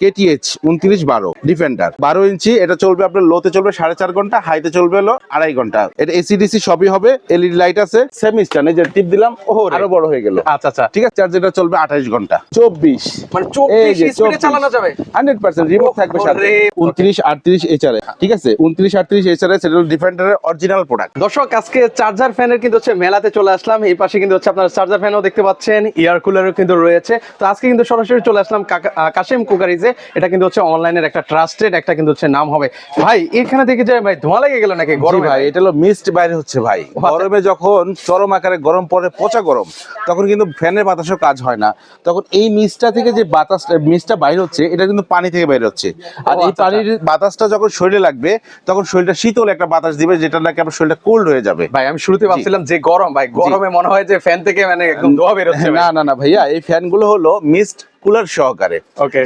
KTH উনত্রিশ বারো defender বারো ইঞ্চি এটা চলবে আপনার লোতে চলবে সাড়ে চার ঘণ্টা হাইতে চলবে হলো আড়াই ঘণ্টা। এটা এসিডিসি সবই হবে এলইডি লাইট আছে সেমি স্ট্যান্ড এই যে টিপ দিলাম ওরে। আরও বড় হয়ে গেল। আচ্ছা আচ্ছা ঠিক আছে চার্জ এটা চলবে আঠাইশ ঘণ্টা। চব্বিশ। মানে এই যে, 24 স্পিডে চালানো যাবে। হান্ড্রেড পার্সেন্ট রিমোট থাকবে সাথে। উনত্রিশ আটত্রিশ এইচআর ঠিক আছে? উনত্রিশ আটত্রিশ এইচআর সেটা হলো ডিফেন্ডারের অরিজিনাল প্রোডাক্ট দর্শক আজকে চার্জার ফ্যানের কিন্তু হচ্ছে মেলাতে চলে আসলাম। এই পাশে কিন্তু হচ্ছে আপনার চার্জার ফ্যানও দেখতে পাচ্ছেন এয়ার কুলারও কিন্তু রয়েছে। তো আজকে কিন্তু সরাসরি চলে আসলাম কাশিম কুকারিজে। এটা কিন্তু হচ্ছে অনলাইনের একটা ট্রাস্টেড একটা কিন্তু হচ্ছে নাম হবে। ভাই এখানে দেখে যে ভাই ধোঁয়া লেগে গেল নাকি গরমে? ভাই এটা হলো মিস্ট বাইরে হচ্ছে ভাই। আচ্ছা। গরমে যখন চরম আকারে গরম পড়ে পচা গরম তখন কিন্তু ফ্যানের বাতাসও কাজ হয় না। তখন এই মিস্টটা থেকে যে বাতাস মিস্টটা বাইরে হচ্ছে এটা কিন্তু পানি থেকে বাইরে হচ্ছে। আর এই আচ্ছা, পানির বাতাসটা যখন শরীরে লাগবে তখন শরীরটা শীতল একটা বাতাস দিবে যেটা নাকি আমার শরীরটা কোল্ড হয়ে যাবে। ভাই আমি শুরুতে ভাবছিলাম যে গরম ভাই গরমে মনে হয় যে ফ্যান থেকে মানে একদম ধোঁয়া বেরোচ্ছে না না না ভাইয়া এই ফ্যানগুলো হলো মিস্ট কুলার সহকারে.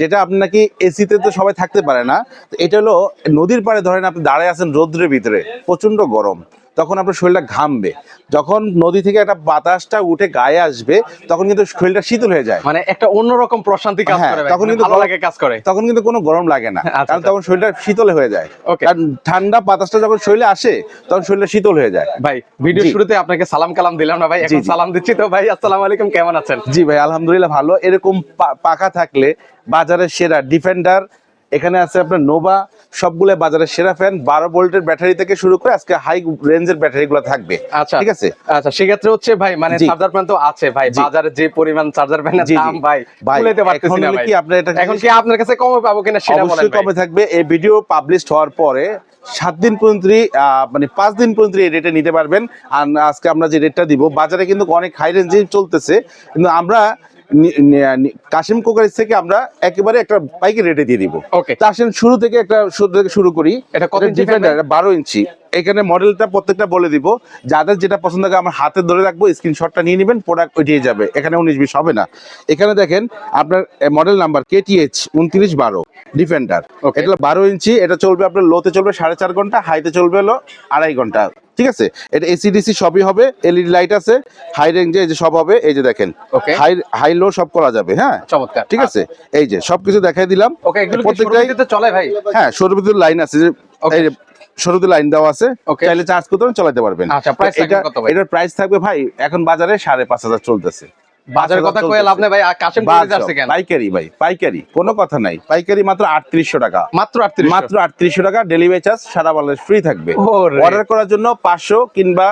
যেটা আপনি নাকি এসিতে তো সবাই থাকতে পারে না। এটা হলো নদীর পাড়ে ধরেন আপনি দাঁড়ায় আছেন রোদ্রের ভিতরে প্রচণ্ড গরম। তখন আপনার শরীরটা ঘামবে। যখন নদী থেকে একটা বাতাসটা উঠে গায়ে আসবে তখন কিন্তু শরীরটা শীতল হয়ে যায়। মানে একটা অন্যরকম প্রশান্তি কাজ হ্যাঁ, করে তখন মানে কিন্তু ভালো লাগে কাজ করে। তখন কিন্তু কোনো গরম লাগে না। আচ্ছা, কারণ আচ্ছা। তখন শরীরটা শীতল হয়ে যায়. কারণ ঠান্ডা বাতাসটা যখন শরীরে আসে তখন শরীরটা শীতল হয়ে যায়। ভাই ভিডিও শুরুতে আপনাকে সালাম কালাম দিলাম না ভাই? এখন। সালাম দিচ্ছি তো ভাই আসসালামু আলাইকুম কেমন আছেন? জি ভাই আলহামদুলিল্লাহ ভালো। এরকম পাখা থাকলে বাজারের সেরা ডিফেন্ডার এখানে আছে আপনার নোভা সবগুলো বাজারের সেরা ফ্যান বারো ভোল্টের ব্যাটারি থেকে শুরু করে আজকে হাই রেঞ্জের ব্যাটারি গুলো থাকবে। আচ্ছা। ঠিক আছে? আচ্ছা সেক্ষেত্রে হচ্ছে ভাই মানে চার্জার প্যান তো আছে ভাই। বাজারে যে পরিমাণ চার্জার জি। দাম ভাই ভুলেতে পারতেছি না ভাই। কি আপনার এটা এখন কি আপনার কাছে কমে পাবো কিনা সেটা বলেন অবশ্যই কমে থাকবে। এই ভিডিও পাবলিশ হওয়ার পরে সাত দিন পর্যন্ত মানে পাঁচ দিন পর্যন্ত এই রেটে নিতে পারবেন। আর আজকে আমরা যে রেটটা দিব বাজারে কিন্তু অনেক হাই রেঞ্জে চলতেছে। কিন্তু আমরা কাশিম কোকারিজ থেকে আমরা একেবারে একটা পাইকারি রেটে দিয়ে দিব। ওকে তা আসেন শুরু থেকে একটা শুরু থেকে শুরু করি। এটা কত ডিফেন্ডার বারো ইঞ্চি এখানে মডেলটা প্রত্যেকটা বলে দিব। যাদের যেটা পছন্দ হবে আমার হাতে ধরে রাখব স্ক্রিনশটটা নিয়ে নেবেন প্রোডাক্ট ওইটিয়ে যাবে। এখানে উনিশ বিশ হবে না। এখানে দেখেন আপনার মডেল নাম্বার কেটিএইচ উনত্রিশ বারো ডিফেন্ডার. এটা বারো ইঞ্চি এটা চলবে আপনার লোতে চলবে সাড়ে চার ঘণ্টা হাইতে চলবে হলো আড়াই ঘণ্টা। ঠিক আছে? এটা এসিডিসি সবই হবে এলইডি লাইট আছে হাই রেঞ্জে এই যে সব হবে এই যে দেখেন. হাই হাই লো সব করা যাবে হ্যাঁ? চমৎকার। ঠিক আছে? এই যে সবকিছু দেখাই দিলাম। ওকে প্রত্যেকটাই চলে ভাই? হ্যাঁ সরুবিদ্যুৎ লাইন আছে লাইন দেওয়া আছে. চাইলে চার্জ করতে চালাতে পারবেন। আচ্ছা? এটার প্রাইস থাকবে ভাই এখন বাজারে সাড়ে পাঁচ হাজার চলতেছে। বাজারের কথা কয়ে লাভ নেই ভাই কাশেম করে কেন? পাইকারি ভাই পাইকারি কোনো কথা নাই। পাইকারি মাত্র আটত্রিশশো টাকা। মাত্র 38 মাত্র আটত্রিশশো টাকা ডেলিভারি চার্জ সারা বাংলাদেশ ফ্রি থাকবে। অর্ডার করার জন্য পাঁচশো কিংবা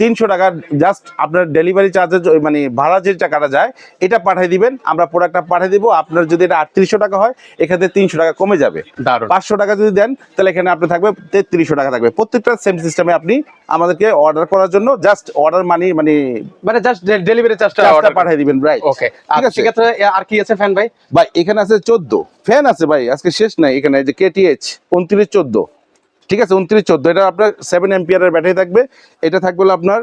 তিনশো টাকা জাস্ট আপনার ডেলিভারি চার্জের মানে ভাড়া যে টাকাটা যায় এটা পাঠিয়ে দিবেন আমরা প্রোডাক্টটা পাঠিয়ে দিব আপনার যদি এটা আটত্রিশশো টাকা হয় এখানে তিনশো টাকা কমে যাবে। পাঁচশো টাকা যদি দেন তাহলে এখানে আপনি থাকবে তেত্রিশশো টাকা থাকবে। প্রত্যেকটা সেম সিস্টেমে আপনি আমাদেরকে অর্ডার করার জন্য জাস্ট অর্ডার মানি মানে মানে জাস্ট ডেলিভারি চার্জটা পাঠিয়ে দিবেন রাইট ওকে ঠিক আছে? সেক্ষেত্রে আর কি আছে ফ্যান ভাই? ভাই এখানে আছে চোদ্দ। ফ্যান আছে ভাই আজকে শেষ নাই এখানে যে কেটিএইচ উনত্রিশ চোদ্দ। ঠিক আছে উনত্রিশ চোদ্দ। এটা আপনার সেভেন এম্পিয়ারের ব্যাটারি থাকবে। এটা থাকবে আপনার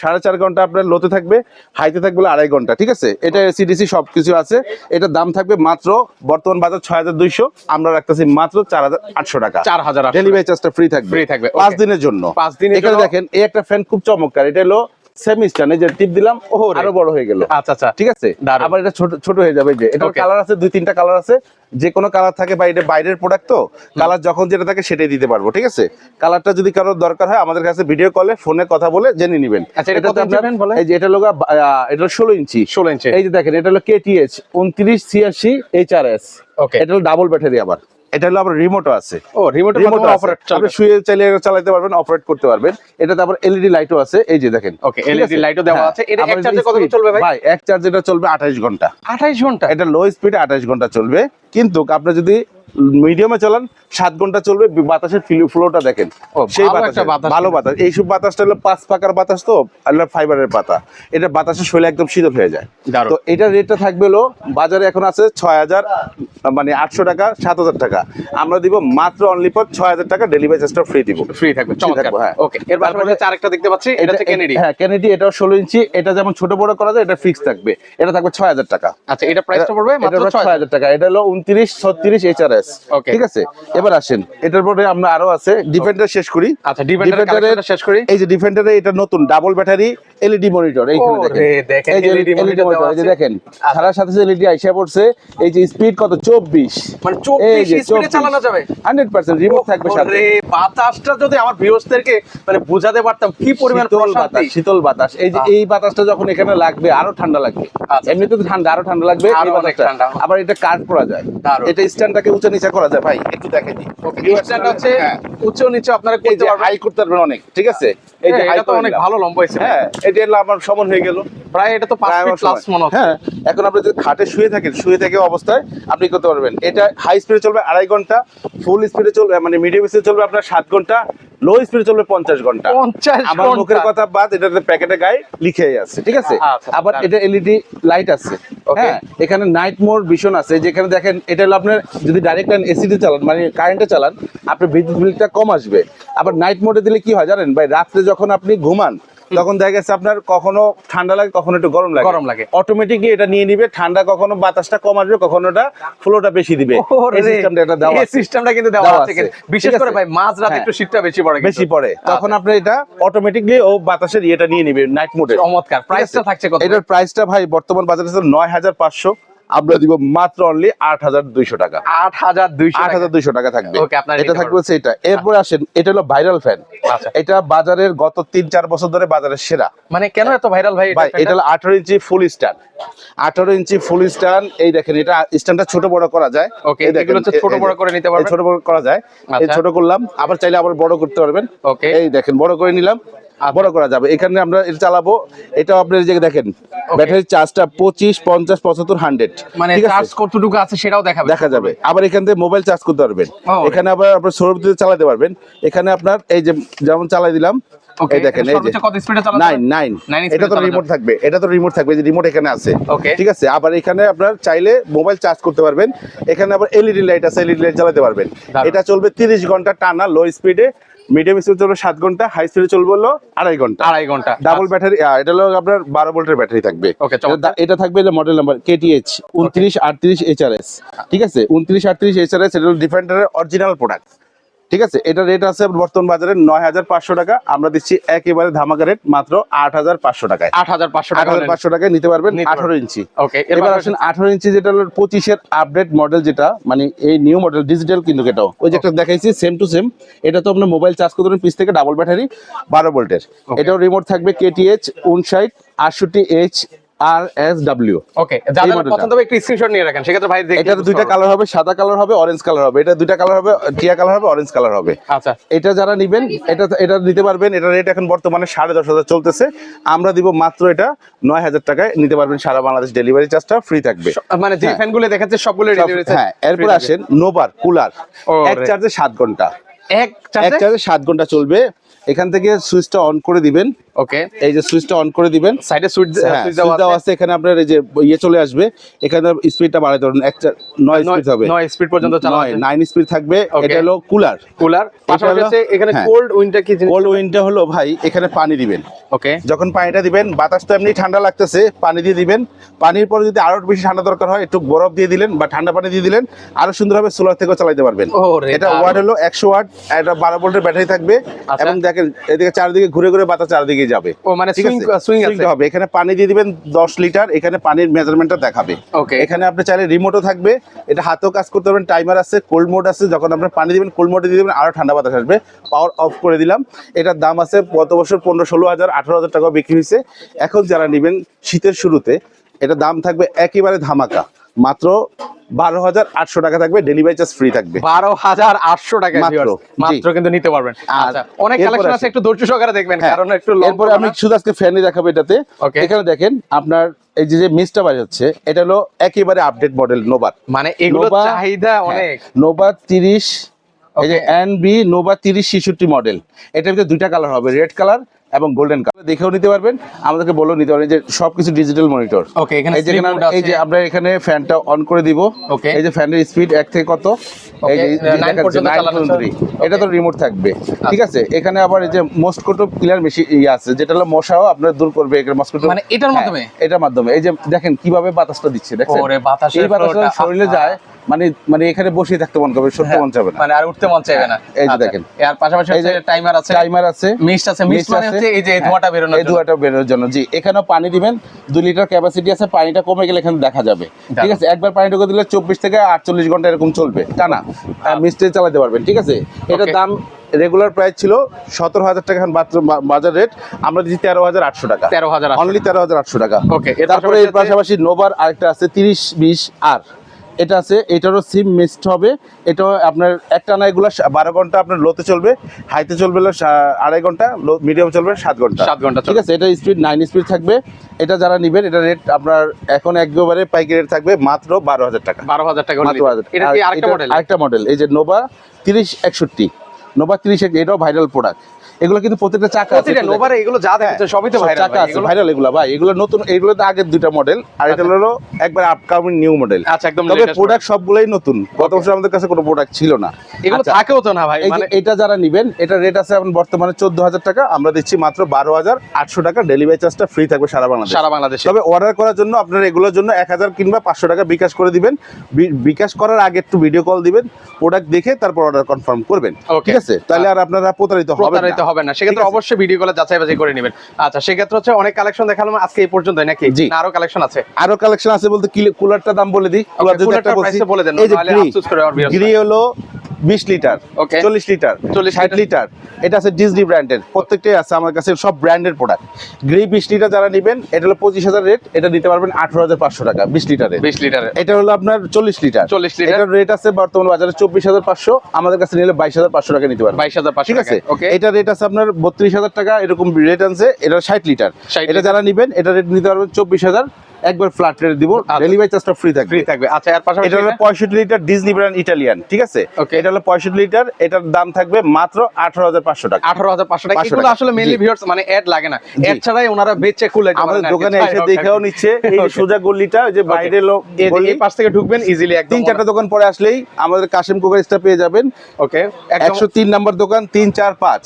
সাড়ে চার ঘণ্টা আপনার লোতে থাকবে হাইতে থাকবে আড়াই ঘণ্টা ঠিক আছে? এটা সিডিসি সব কিছু আছে। এটার দাম থাকবে মাত্র বর্তমান বাজার ছয় হাজার দুইশো। আমরা রাখতেছি মাত্র চার হাজার আটশো টাকা। চার হাজার ডেলিভারি চার্জটা ফ্রি থাকবে। ফ্রি থাকবে, পাঁচ দিনের জন্য। পাঁচ দিন এখানে দেখেন এই একটা ফ্যান খুব চমৎকার। এটা হলো সেমিস্টার এই যে টিপ দিলাম। আরও বড় হয়ে গেল। আচ্ছা আচ্ছা ঠিক আছে। আবার এটা ছোট ছোট হয়ে যাবে যে। এটা কালার আছে দুই তিনটা কালার আছে। যে কোনো কালার থাকে বা এটা বাইরের প্রোডাক্ট তো কালার যখন যেটা থাকে সেটাই দিতে পারব ঠিক আছে? কালারটা যদি কারোর দরকার হয় আমাদের কাছে ভিডিও কলে ফোনে কথা বলে জেনে নেবেন। আচ্ছা? এই যে এটা এটা ষোলো ইঞ্চি। 16 ইঞ্চি। এই যে দেখেন এটা হলো কেটিএইচ উনত্রিশ ছিয়াশি এইচ আর এস. এটা হলো ডাবল ব্যাটারি আবার। এটা হলো আবার রিমোটও আছে ও রিমোট রিমোট অপারেট আপনি শুয়ে চাইলে এটা চালাতে পারবেন অপারেট করতে পারবেন এটাতে আবার এলইডি লাইটও আছে এই যে দেখেন ওকে এলইডি? লাইটও দেওয়া হ্যাঁ। আছে। এটা এক চার্জে কত চলবে ভাই? ভাই এক চার্জ এটা চলবে 28 ঘণ্টা 28 ঘণ্টা এটা লো স্পিডে 28 ঘণ্টা চলবে কিন্তু আপনি যদি মিডিয়ামে চালান সাত ঘণ্টা চলবে বাতাসের ফ্লোটা দেখেন। সেই ভালো বাতাস একটা বাতাস ভালো বাতাস। এইসব বাতাসটা হলো পাঁচ পাকার বাতাস তো আর ফাইবারের পাতা। এটা বাতাসের শৈলে একদম শীতল হয়ে যায়। তো এটার রেটটা থাকবে হলো বাজারে এখন আছে ছয় হাজার মানে আটশো টাকা সাত হাজার টাকা। আমরা দিব মাত্র অনলি পর ছয় হাজার টাকা ডেলিভারি চার্জটা ফ্রি দিব। ফ্রি থাকবে হ্যাঁ। ওকে এর পাশাপাশি আরেকটা দেখতে পাচ্ছি এটা হচ্ছে কেনেডি হ্যাঁ কেনেডি এটাও ষোলো ইঞ্চি এটা যেমন ছোট বড় করা যায় এটা ফিক্স থাকবে। এটা থাকবে ছয় হাজার টাকা। আচ্ছা এটা প্রাইসটা পড়বে মাত্র ছয় হাজার। টাকা। এটা হলো উনত্রিশ ছত্রিশ এইচআরএস Okay. ঠিক আছে? এবার আসেন। এটার পরে আমরা আরও আছে। ডিফেন্ডার শেষ করি। আচ্ছা শেষ করি। এই যে ডিফেন্ডারে এটা নতুন ডাবল ব্যাটারি এলইডি মনিটর এইখানে দেখেন। এই যে monitor, দেওয়া এই যে দেখেন। সারা সাথে সাথে এলইডি আইসা পড়ছে এই যে স্পিড কত? 24 মানে 24 স্পিডে চালানো যাবে। 100% রিমোট থাকবে সাথে। বাতাসটা যদি আমার ভিউয়ার্সদেরকে মানে বোঝাতে পারতাম কি পরিমাণ শীতল বাতাস শীতল বাতাস। এই যে এই বাতাসটা যখন এখানে লাগবে আরও ঠান্ডা লাগবে। আচ্ছা। এমনিতে তো ঠান্ডা আরও ঠান্ডা লাগবে। আবার এটা কাট করা যায়। এটা স্ট্যান্ডটাকে উঁচা নিচা করা যায় ভাই একটু দেখেন। স্ট্যান্ডটা হচ্ছে হ্যাঁ। উচ্চ নিচে আপনারা করতে পারবেন। হাই করতে পারবেন অনেক ঠিক আছে? এই যে হ্যাঁ, হাই এটা তো অনেক ভালো লম্বা হয়েছে। হ্যাঁ এটা আমার সমান হয়ে গেল। প্রায় এটা তো 5 প্রায় ফিট আমার প্লাস মনে হচ্ছে। হ্যাঁ এখন আপনি যদি খাটে শুয়ে থাকেন শুয়ে থেকে অবস্থায় আপনি করতে পারবেন। এটা হাই স্পিডে চলবে আড়াই ঘণ্টা ফুল স্পিডে চলবে মানে মিডিয়াম স্পিডে চলবে আপনার সাত ঘণ্টা লো স্পিডে চলবে পঞ্চাশ ঘণ্টা। আমার মুখের কথা বাদ এটাতে প্যাকেটে গায়ে লিখে আছে ঠিক আছে? আচ্ছা, আবার এটা এলইডি লাইট আছে হ্যাঁ? এখানে নাইট মোড ভিশন আছে যেখানে দেখেন এটা হলো আপনার যদি ডাইরেক্ট লাইন এসিতে চালান মানে কারেন্টে চালান আপনার বিদ্যুৎ বিলটা কম আসবে। আবার নাইট মোডে দিলে কি হয় জানেন? ভাই রাত্রে যখন আপনি ঘুমান তখন দেখা গেছে আপনার কখনো ঠান্ডা লাগে কখনো একটু গরম লাগে গরম লাগে। অটোমেটিকলি এটা নিয়ে নিবে ঠান্ডা কখনো বাতাসটা কম আসবে কখনো এটা ফ্লোটা বেশি দিবে এই সিস্টেমটা এটা দেওয়া এই। সিস্টেমটা কিন্তু দেওয়া আছে। বিশেষ করে ভাই মাঝ রাতে হ্যাঁ। একটু শীতটা বেশি পড়ে বেশি পড়ে তখন আচ্ছা। আপনি এটা অটোমেটিকলি ও বাতাসের ইয়েটা নিয়ে নিবে নাইট মোডে চমৎকার প্রাইসটা থাকছে কত এটার প্রাইসটা ভাই বর্তমান বাজারে আছে নয় হাজার পাঁচশো আমরা দিব মাত্র অনলি আট হাজার দুইশো টাকা। আট হাজার দুইশো আট হাজার দুইশো টাকা থাকবে। এটা থাকবে হচ্ছে এটা এরপরে আসেন এটা হলো ভাইরাল ফ্যান আচ্ছা। এটা বাজারের গত তিন চার বছর ধরে বাজারের সেরা। মানে কেন এত ভাইরাল ভাই ভাই এটা হলো আঠারো ইঞ্চি ফুল স্ট্যান্ড। আঠারো ইঞ্চি ফুল স্ট্যান্ড এই দেখেন এটা স্ট্যান্ডটা ছোট বড় করা যায়। ওকে ছোট বড় করে নিতে পারবেন। ছোট বড় করা যায়। এই আচ্ছা। ছোট করলাম আবার চাইলে আবার বড় করতে পারবেন। ওকে। এই দেখেন বড় করে নিলাম। বড় করা যাবে। এখানে আমরা এটা চালাবো। এটা আপনার যে দেখেন ব্যাটারি চার্জটা পঁচিশ পঞ্চাশ পঁচাত্তর হান্ড্রেড। মানে চার্জ কতটুকু আছে সেটাও দেখাবে। দেখা যাবে। আবার এখান থেকে মোবাইল চার্জ করতে পারবেন। এখানে আবার আপনার সৌর বিদ্যুৎ চালাতে পারবেন। এখানে আপনার এই যে যেমন চালাই দিলাম এই দেখেন এই যে সর্বোচ্চ কত স্পিডে চালাতে নাইন পারবে? নাইন Nine এটা তো রিমোট থাকবে। এটা তো রিমোট থাকবে যে রিমোট এখানে আছে। Okay. ঠিক আছে? আবার এখানে আপনার চাইলে মোবাইল চার্জ করতে পারবেন। এখানে আবার এলইডি লাইট আছে এলইডি লাইট চালাতে পারবেন। এটা চলবে তিরিশ ঘণ্টা টানা লো স্পিডে মিডিয়াম স্পিড চলবে সাত ঘণ্টা হাই স্পিডে চলবে হলো আড়াই ঘণ্টা। আড়াই ঘণ্টা। ডাবল ব্যাটারি এটা হলো আপনার বারো ভোল্টের ব্যাটারি থাকবে। এটা- থাকবে মডেল নাম্বার কেটিএইচ উনত্রিশ আটত্রিশ এইচআরএস ঠিক আছে? উনত্রিশ আটত্রিশ এইচআরএস এটা হলো ডিফেন্ডারের অরিজিনাল প্রোডাক্ট ঠিক আছে? এটা রেট আছে বর্তমান বাজারে নয় হাজার পাঁচশো টাকা। আমরা দিচ্ছি একেবারে ধামাকা রেট মাত্র আট হাজার পাঁচশো টাকায়। আট হাজার পাঁচশো আট হাজার পাঁচশো টাকায় নিতে পারবেন আঠারো ইঞ্চি। ওকে এবার আসেন। আঠারো ইঞ্চি যেটা হলো পঁচিশের আপডেট মডেল যেটা মানে এই নিউ মডেল ডিজিটাল কিন্তু এটাও ওই যেটা দেখাইছি সেম টু সেম এটা তো আপনার মোবাইল চার্জ করতে পিস থেকে ডাবল ব্যাটারি বারো ভোল্টের এটাও রিমোট থাকবে কেটিএইচ উনষাট আটষট্টি H R S W okay যাদের পছন্দ হবে একটু স্ক্রিনশট নিয়ে রাখেন। সেক্ষেত্রে ভাই দুইটা কালার হবে সাদা কালার হবে অরেঞ্জ কালার হবে। এটা দুইটা কালার হবে টিয়া কালার হবে অরেঞ্জ কালার হবে। আচ্ছা। এটা যারা নিবেন এটা এটা নিতে পারবেন। এটা রেট এখন বর্তমানে সাড়ে দশ হাজার চলতেছে। আমরা দিব মাত্র এটা নয় হাজার টাকায়। নিতে পারবেন সারা বাংলাদেশ ডেলিভারি চার্জটা ফ্রি থাকবে। মানে যে। ফ্যানগুলো দেখাচ্ছে সবগুলো হ্যাঁ এরপর আসেন নোবার কুলার এক চার্জে সাত ঘণ্টা। এক চার্জে সাত ঘণ্টা চলবে। এখান থেকে সুইচটা অন করে দিবেন। ওকে। এই যে সুইচটা অন করে দিবেন। সাইডে সুইচ হ্যাঁ দেওয়া দেওয়া আছে এখানে আপনার এই যে ইয়ে চলে আসবে। এখানে স্পিডটা বাড়াতে পারবেন এক চা- নয় স্পিড হবে। নয় স্পিড পর্যন্ত চালানো নাইন স্পিড থাকবে। এটা হলো কুলার কুলার পাশাপাশি এখানে হ্যাঁ। কোল্ড উইন্টার কি জিনিস? কোল্ড উইন্ডটা হলো ভাই এখানে পানি দিবেন। ওকে। যখন পানিটা দিবেন বাতাস তো এমনি ঠান্ডা লাগতেছে পানি দিয়ে দিবেন। পানির পরে যদি আরও বেশি ঠান্ডা দরকার হয় একটু বরফ দিয়ে দিলেন বা ঠান্ডা পানি দিয়ে দিলেন আরও সুন্দরভাবে সোলার থেকেও চালাতে পারবেন। এটা। ওয়াট হলো একশো ওয়াট এটা বারো ভোল্টের ব্যাটারি থাকবে। আচ্ছা। এবং দেখেন এদিকে চারদিকে ঘুরে ঘুরে বাতাস চারদিকে যাবে। ও মানে সুইং সুইং হবে। এখানে পানি দিয়ে দিবেন দশ লিটার এখানে পানির মেজারমেন্টটা দেখাবে। Okay. এখানে আপনি চাইলে রিমোটও থাকবে। এটা হাতেও কাজ করতে পারবেন টাইমার আছে কোল্ড মোড আছে। যখন আপনি পানি দিবেন কোল্ড মোডে দিয়ে দিবেন আরও ঠান্ডা বাতাস আসবে। পাওয়ার অফ করে দিলাম। এটার দাম আছে গত বছর পনেরো ষোলো হাজার আঠারো হাজার টাকা বিক্রি হয়েছে। এখন যারা নেবেন শীতের শুরুতে এটা দাম থাকবে একেবারে ধামাকা। মাত্র বারো হাজার আটশো টাকা থাকবে ডেলিভারি চার্জ ফ্রি থাকবে। বারো হাজার আটশো টাকা মাত্র, কিন্তু নিতে পারবেন। আচ্ছা অনেক কালেকশন আছে। একটু ধৈর্য সহকারে দেখবেন হ্যাঁ, কারণ একটু এরপরে আমি শুধু আজকে ফ্যানই দেখাবো এটাতে। এখানে দেখেন আপনার এই যে মিসটা বাড়ি হচ্ছে এটা হলো একেবারে আপডেট মডেল নোবার মানে এগুলো চাহিদা অনেক। নোভা তিরিশ এই যে এন বি নোভা তিরিশ ছেষট্টি মডেল এটার ভিতরে দুইটা কালার হবে রেড কালার এবং গোল্ডেন কালার দেখেও নিতে পারবেন আমাদেরকে বলেও নিতে পারবেন যে সবকিছু ডিজিটাল মনিটর ওকে এখানে এই যে এই যে আমরা এখানে ফ্যানটা অন করে দিব। Okay. এই যে ফ্যানের স্পিড এক থেকে কত? এই যে এটা তো রিমোট থাকবে। ঠিক আছে? এখানে আবার এই যে মস্কোটো ক্লিয়ার মেশিন ইয়ে আছে যেটা হলো মশাও আপনার দূর করবে এখানে মস্কোটো মানে এটার মাধ্যমে? এটার মাধ্যমে। এই যে দেখেন কীভাবে বাতাসটা দিচ্ছে বাতাসের এই বাতাসটা শরীরে যায় মানে মানে এখানে বসে থাকতে মন করবে সত্যি মন চাবে না। মানে আর উঠতে মন চাইবে না। এই যে আচ্ছা। দেখেন। এর পাশাপাশি এই টাইমার আছে। টাইমার আছে। মিস্ট আছে। মিস্ট মানে হচ্ছে এই যে এই ধোঁয়াটা বেরোনোর এই জন্য। ধোঁয়াটা বেরোনোর জন্য। জি এখানেও পানি দিবেন। দুই লিটার ক্যাপাসিটি আছে পানিটা কমে গেলে এখানে দেখা যাবে। ঠিক আছে? একবার পানি ঢুকে দিলে চব্বিশ থেকে আটচল্লিশ ঘণ্টা এরকম চলবে। টানা মিস্ত্রি চালাতে পারবেন ঠিক আছে? Okay. দাম রেগুলার প্রাইস ছিল সতেরো হাজার টাকা এখন বাজার রেট আমরা দিচ্ছি তেরো হাজার আটশো টাকা। তেরো হাজার অনলি তেরো হাজার আটশো টাকা। এর তারপরে এর পাশাপাশি নোভার আরেকটা আছে তিরিশ বিশ আর এটা আছে এটারও সিম মিক্সড হবে। এটাও আপনার একটা না এগুলো বারো ঘণ্টা আপনার লোতে চলবে হাইতে চলবে আড়াই ঘণ্টা লো মিডিয়াম চলবে সাত ঘণ্টা। সাত ঘণ্টা ঠিক আছে এটা স্পিড নাইন স্পিড থাকবে। এটা যারা নেবেন এটা রেট আপনার এখন একবারে পাইকারি রেট থাকবে মাত্র বারো হাজার টাকা। বারো হাজার টাকা মাত্র নিতে 12,000 হবে। এটা কি আর আরেকটা মডেল আরেকটা মডেল এই যে নোভা তিরিশ একষট্টি। নোভা তিরিশ এটাও ভাইরাল প্রোডাক্ট এগুলো কিন্তু প্রত্যেকটা চাকা আছে, প্রতিটা একটু এগুলো যা দেখেছে সবই তো ভাইরাল চাকা আছে ভাইরাল এগুলো ভাই। এগুলো নতুন এগুলো তো আগের দুইটা মডেল আর এটা আচ্ছা। হলো একবার আপকামিং নিউ মডেল আচ্ছা একদম তবে প্রোডাক্ট সবগুলোই নতুন। গত বছর আমাদের কাছে কোনো প্রোডাক্ট ছিল না। এগুলো আচ্ছা, থাকেও তো না ভাই মানে এটা যারা নিবেন এটা রেট আছে এখন বর্তমানে চোদ্দ হাজার টাকা। আমরা দিচ্ছি মাত্র বারো হাজার আটশো টাকা। ডেলিভারি চার্জটা ফ্রি থাকবে সারা বাংলাদেশ। সারা বাংলাদেশে। তবে অর্ডার করার জন্য আপনারা এগুলোর জন্য এক হাজার কিংবা পাঁচশো টাকা বিকাশ করে দিবেন। বিকাশ করার আগে একটু ভিডিও কল দিবেন প্রোডাক্ট দেখে তারপর অর্ডার কনফার্ম করবেন। ঠিক আছে? তাহলে আর আপনারা প্রতারিত হবেন। হবে না। সেক্ষেত্রে অবশ্যই ভিডিও কলে যাচাই বাছাই করে নেবেন। আচ্ছা সেক্ষেত্রে হচ্ছে অনেক কালেকশন দেখালাম আজকে এই পর্যন্তই নাকি? জি। আরও কালেকশন আছে? আরও কালেকশন আছে বলতে কি কুলারটার দাম বলে দিই। কুলার যদি একটা বলছি বলে দেন, গ্রি আফসোস করে viewers গ্রি হলো বিশ লিটার Okay. চল্লিশ লিটার 40 লিটার এটা আছে ডিজনি ব্র্যান্ডের প্রত্যেকটাই আছে আমার কাছে সব ব্র্যান্ডের প্রোডাক্ট গ্রি বিশ লিটার যারা নেবেন এটা হলো পঁচিশ হাজার রেট এটা নিতে পারবেন আঠারো হাজার পাঁচশো টাকা লিটারের লিটারের এটা হলো আপনার চল্লিশ লিটার 40 লিটার। এটার রেট আছে বর্তমান বাজারে চব্বিশ হাজার পাঁচশো আমাদের কাছে নিলে বাইশ হাজার পাঁচশো টাকা নিতে পারবেন। বাইশ হাজার ঠিক আছে? এটা রেট আছে আপনার বত্রিশ হাজার টাকা এরকম রেট আছে এটা ষাট লিটার। এটা যারা নিবেন এটা রেট নিতে পারবেন চব্বিশ হাজার একবার ফ্ল্যাট রেট দিব। ডেলিভারি চার্জটা ফ্রি থাকবে। ফ্রি থাকবে। আচ্ছা এর পাশাপাশি এটা হলো পঁয়ষট্টি লিটার ডিজনি ব্র্যান্ড ইটালিয়ান ঠিক আছে? Okay. এটা হলো পঁয়ষট্টি লিটার এটার দাম থাকবে মাত্র আঠারো হাজার পাঁচশো টাকা। আঠারো হাজার পাঁচশো টাকা। 500 এগুলো আসলে মেনলি জি। ভিউয়ার্স মানে অ্যাড লাগে না। অ্যাড ছাড়াই ওনারা বেচে খুলে আমাদের দোকানে এসে দেখেও নিচ্ছে এই সোজা গল্লিটা ওই যে বাইরে লোক এই পাশ থেকে ঢুকবেন ইজিলি একদম তিন চারটা দোকান পরে আসলেই আমাদের কাশিম কুকারিসটা পেয়ে যাবেন। ওকে একশো তিন নম্বর দোকান তিন চার পাঁচ।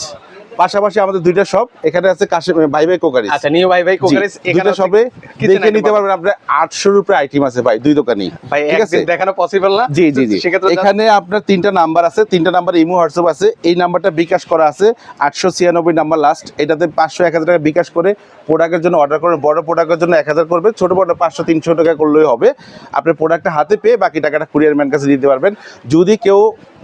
পাশাপাশি আমাদের দুইটা শপ এখানে আছে কাশিম ভাই ভাই কোকারিস আচ্ছা নিউ ভাই ভাই কোকারিস দুইটা শপে দেখে নিতে পারবেন আপনার আটশোর উপরে আইটেম আছে ভাই দুই দোকানই। ভাই ঠিক আছে? দেখানো পসিবল না? জি জি জি। এখানে আপনার তিনটা নাম্বার আছে তিনটা নাম্বার ইমো হোয়াটসঅ্যাপ আছে এই নাম্বারটা বিকাশ করা আছে আটশো ছিয়ানব্বই নাম্বার লাস্ট এটাতে পাঁচশো এক হাজার টাকা বিকাশ করে প্রোডাক্টের জন্য অর্ডার করবেন বড় প্রোডাক্টের জন্য এক হাজার করবে ছোট বড় পাঁচশো তিনশো টাকা করলেই হবে। আপনি প্রোডাক্টটা হাতে পেয়ে বাকি টাকাটা কুরিয়ার ম্যান কাছে দিতে পারবেন। যদি কেউ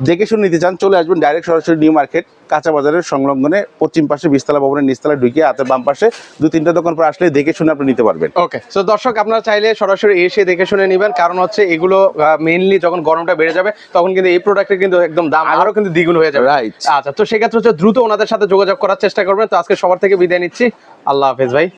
দেখে শুনে নিতে চান চলে আসবেন ডাইরেক্ট সরাসরি নিউ মার্কেট কাঁচা বাজারের সংলগ্নে পশ্চিম পাশে বিস্তলা ভবনের নিচতলা ঢুকিয়ে হাতের বাম পাশে দু তিনটা দোকান পর আসলে দেখে শুনে আপনি নিতে পারবেন। ওকে সো দর্শক আপনারা চাইলে সরাসরি এসে দেখে শুনে নেবেন কারণ হচ্ছে এগুলো মেইনলি যখন গরমটা বেড়ে যাবে তখন কিন্তু এই প্রোডাক্টের কিন্তু একদম দাম আরও কিন্তু দ্বিগুণ হয়ে যাবে। Right. আচ্ছা তো সেক্ষেত্রে হচ্ছে দ্রুত ওনাদের সাথে যোগাযোগ করার চেষ্টা করবেন। তো আজকে সবার থেকে বিদায় নিচ্ছি। আল্লাহ হাফেজ ভাই।